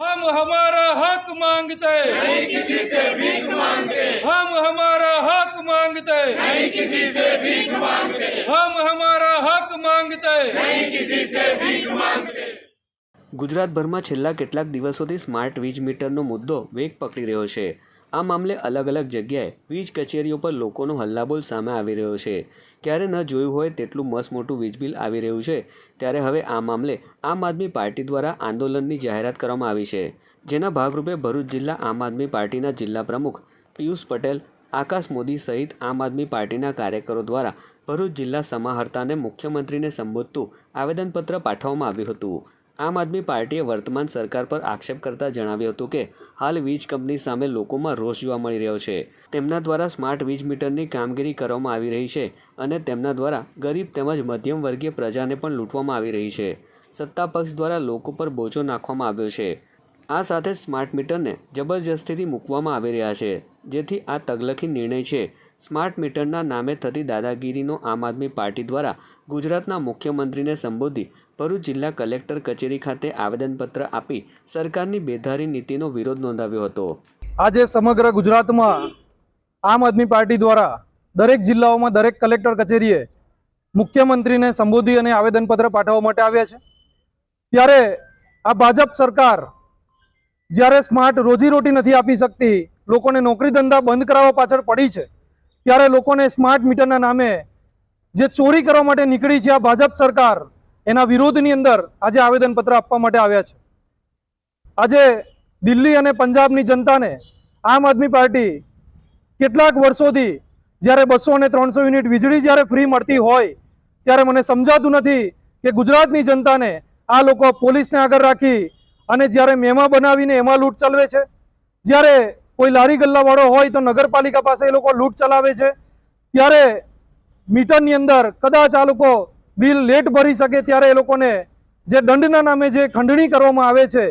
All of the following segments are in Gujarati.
हम हमारा हक मांगते नहीं किसी से भीख मांगते हम हमारा हक मांगते नहीं किसी से भीख मांगते हम हमारा हक मांगते नहीं किसी से भीख मांगते ગુજરાતભરમાં છેલ્લા કેટલાક દિવસોથી સ્માર્ટ વીજ મીટરનો મુદ્દો વેગ પકડી રહ્યો છે આ મામલે અલગ અલગ જગ્યાએ વીજ કચેરીઓ પર લોકોનો હલ્લાબોલ સામે આવી રહ્યો છે. ક્યારે ન જોયું હોય તેટલું મસ્ત મોટું વીજ બિલ આવી રહ્યું છે. ત્યારે હવે આ મામલે આમ આદમી પાર્ટી દ્વારા આંદોલનની જાહેરાત કરવામાં આવી છે. જેના ભાગરૂપે ભરૂચ જિલ્લા આમ આદમી પાર્ટીના જિલ્લા પ્રમુખ પિયુષ પટેલ, આકાશ મોદી સહિત આમ આદમી પાર્ટીના કાર્યકરો દ્વારા ભરૂચ જિલ્લા સમાહર્તાને મુખ્યમંત્રીને સંબોધતું આવેદનપત્ર પાઠવવામાં આવ્યું હતું. આમ આદમી પાર્ટીએ વર્તમાન સરકાર પર આક્ષેપ કરતા જણાવ્યું હતું કે, હાલ વીજ કંપની સામે લોકોમાં રોષ જોવા મળી રહ્યો છે. તેમના દ્વારા સ્માર્ટ વીજ મીટરની કામગીરી કરવામાં આવી રહી છે અને તેમના દ્વારા ગરીબ તેમજ મધ્યમ વર્ગીય પ્રજાને પણ લૂંટવામાં આવી રહી છે. સત્તા પક્ષ દ્વારા લોકો પર બોજો નાખવામાં આવ્યો છે. આ સાથે સ્માર્ટ મીટરને જબરજસ્તીથી મૂકવામાં આવી રહ્યા છે, જેથી આ તગલખી નિર્ણય છે. સ્માર્ટ મીટરના નામે થતી દાદાગીરીનો આમ આદમી પાર્ટી દ્વારા ગુજરાતના મુખ્યમંત્રીને સંબોધી ભરૂચ જિલ્લા કલેક્ટર કચેરી ખાતે આવેદનપત્ર આપી સરકારની બેધારી નીતિનો વિરોધ નોંધાવ્યો હતો. આજે સમગ્ર ગુજરાતમાં આમ આદમી પાર્ટી દ્વારા દરેક જિલ્લાઓમાં દરેક કલેક્ટર કચેરીએ મુખ્યમંત્રીને સંબોધી અને આવેદનપત્ર પાઠવવા માટે આવ્યા છે. ત્યારે આ ભાજપ સરકાર જ્યારે સ્માર્ટ રોજીરોટી નથી આપી શકતી, લોકોને નોકરી ધંધા બંધ કરાવવા પાછળ પડી છે, ત્યારે લોકોને સ્માર્ટ મીટરના નામે જે ચોરી કરવા માટે નીકળી છે આ ભાજપ સરકાર એના વિરોધની અંદર આજે આવેદનપત્ર આપવા માટે આવ્યા છે. આજે દિલ્હી અને પંજાબની જનતાને આમ આદમી પાર્ટી કેટલાક વર્ષોથી જ્યારે બસો અને ત્રણસો યુનિટ વીજળી જ્યારે ફ્રી મળતી હોય, ત્યારે મને સમજાતું નથી કે ગુજરાતની જનતાને આ લોકો પોલીસને આગળ રાખી અને જ્યારે મેમા બનાવીને એમાં લૂંટ ચલાવે છે, જ્યારે કોઈ લારી ગલ્લાવાળો હોય તો નગરપાલિકા પાસે એ લોકો લૂંટ ચલાવે છે, ત્યારે મીટરની અંદર કદાચ આ લોકો બિલ લેટ ભરી શકે ત્યારે એ લોકોને જે દંડના નામે જે ખંડણી કરવામાં આવે છે,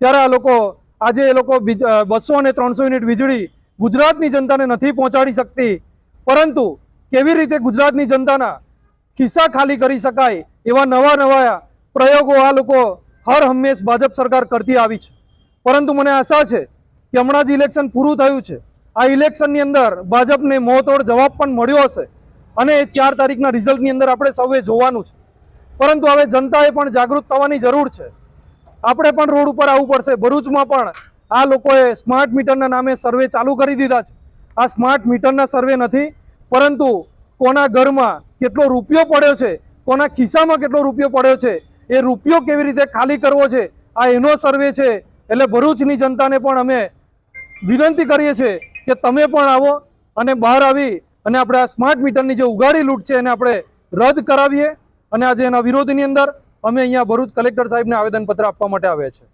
ત્યારે આ લોકો આજે એ લોકો બસો અને ત્રણસો યુનિટ વીજળી ગુજરાતની જનતાને નથી પહોંચાડી શકતી. પરંતુ કેવી રીતે ગુજરાતની જનતાના ખિસ્સા ખાલી કરી શકાય એવા નવા નવા પ્રયોગો આ લોકો હર હંમેશ ભાજપ સરકાર કરતી આવી છે. પરંતુ મને આશા છે કે હમણાં જ ઇલેક્શન પૂરું થયું છે. આ ઇલેક્શનની અંદર ભાજપને મોતોડ જવાબ પણ મળ્યો હશે. અને એ ચાર તારીખના રિઝલ્ટની અંદર આપણે સૌએ જોવાનું છે. પરંતુ હવે જનતાએ પણ જાગૃત થવાની જરૂર છે. આપણે પણ રોડ ઉપર આવવું પડશે. ભરૂચમાં પણ આ લોકોએ સ્માર્ટ મીટરના નામે સર્વે ચાલુ કરી દીધા છે. આ સ્માર્ટ મીટરના સર્વે નથી, પરંતુ કોના ઘરમાં કેટલો રૂપિયો પડ્યો છે, કોના ખિસ્સામાં કેટલો રૂપિયો પડ્યો છે, એ રૂપિયો કેવી રીતે ખાલી કરવો છે, આ એનો સર્વે છે. એટલે ભરૂચની જનતાને પણ અમે વિનંતી કરીએ છીએ કે તમે પણ આવો અને બહાર આવી અને આપણે આ સ્માર્ટ મીટરની જે ઉગાડી લૂંટ છે એને આપણે રદ કરાવીએ. અને આજે એના વિરોધની અંદર અમે અહીંયા ભરૂચ કલેક્ટર સાહેબને આવેદનપત્ર આપવા માટે આવ્યા છે